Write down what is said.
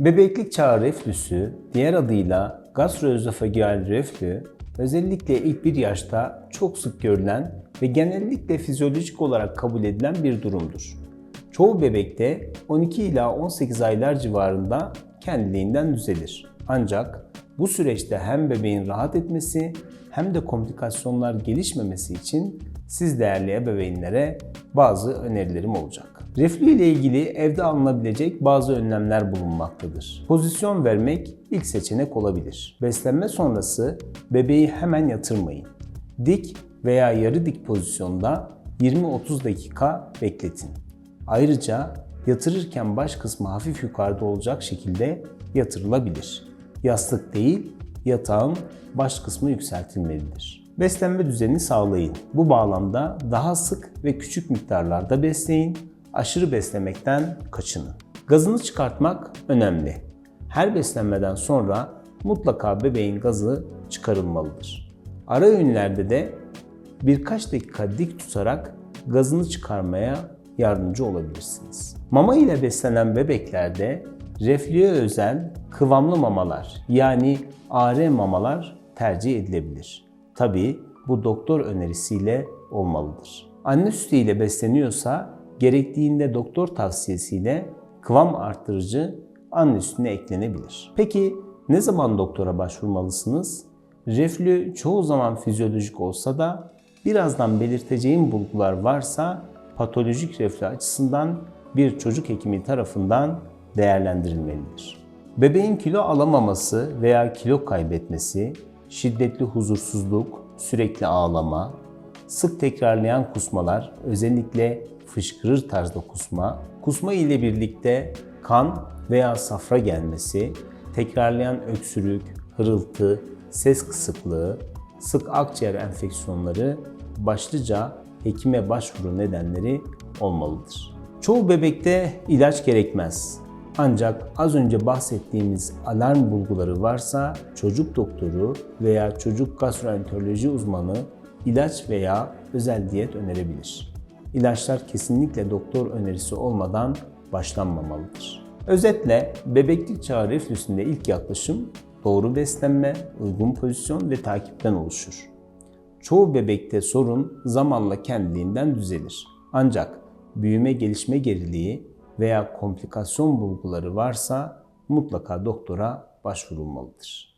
Bebeklik çağı reflüsü, diğer adıyla gastroözofagüal reflü, özellikle ilk bir yaşta çok sık görülen ve genellikle fizyolojik olarak kabul edilen bir durumdur. Çoğu bebekte 12 ila 18 aylar civarında kendiliğinden düzelir. Ancak bu süreçte hem bebeğin rahat etmesi hem de komplikasyonlar gelişmemesi için siz değerli ebeveynlere bazı önerilerim olacak. Reflü ile ilgili evde alınabilecek bazı önlemler bulunmaktadır. Pozisyon vermek ilk seçenek olabilir. Beslenme sonrası bebeği hemen yatırmayın. Dik veya yarı dik pozisyonda 20-30 dakika bekletin. Ayrıca yatırırken baş kısmı hafif yukarıda olacak şekilde yatırılabilir. Yastık değil, yatağın baş kısmı yükseltilmelidir. Beslenme düzenini sağlayın. Bu bağlamda daha sık ve küçük miktarlarda besleyin, aşırı beslemekten kaçının. Gazını çıkartmak önemli. Her beslenmeden sonra mutlaka bebeğin gazı çıkarılmalıdır. Ara öğünlerde de birkaç dakika dik tutarak gazını çıkarmaya yardımcı olabilirsiniz. Mama ile beslenen bebeklerde reflüye özel kıvamlı mamalar yani AR mamalar tercih edilebilir. Tabi bu doktor önerisiyle olmalıdır. Anne sütü ile besleniyorsa gerektiğinde doktor tavsiyesiyle kıvam arttırıcı anne sütüne eklenebilir. Peki ne zaman doktora başvurmalısınız? Reflü çoğu zaman fizyolojik olsa da birazdan belirteceğim bulgular varsa patolojik reflü açısından bir çocuk hekimi tarafından değerlendirilmelidir. Bebeğin kilo alamaması veya kilo kaybetmesi, şiddetli huzursuzluk, sürekli ağlama, sık tekrarlayan kusmalar, özellikle fışkırır tarzda kusma, kusma ile birlikte kan veya safra gelmesi, tekrarlayan öksürük, hırıltı, ses kısıklığı, sık akciğer enfeksiyonları başlıca hekime başvuru nedenleri olmalıdır. Çoğu bebekte ilaç gerekmez. Ancak az önce bahsettiğimiz alarm bulguları varsa çocuk doktoru veya çocuk gastroenteroloji uzmanı ilaç veya özel diyet önerebilir. İlaçlar kesinlikle doktor önerisi olmadan başlanmamalıdır. Özetle bebeklik çağı reflüsünde ilk yaklaşım doğru beslenme, uygun pozisyon ve takipten oluşur. Çoğu bebekte sorun zamanla kendiliğinden düzelir. Ancak büyüme gelişme geriliği veya komplikasyon bulguları varsa mutlaka doktora başvurulmalıdır.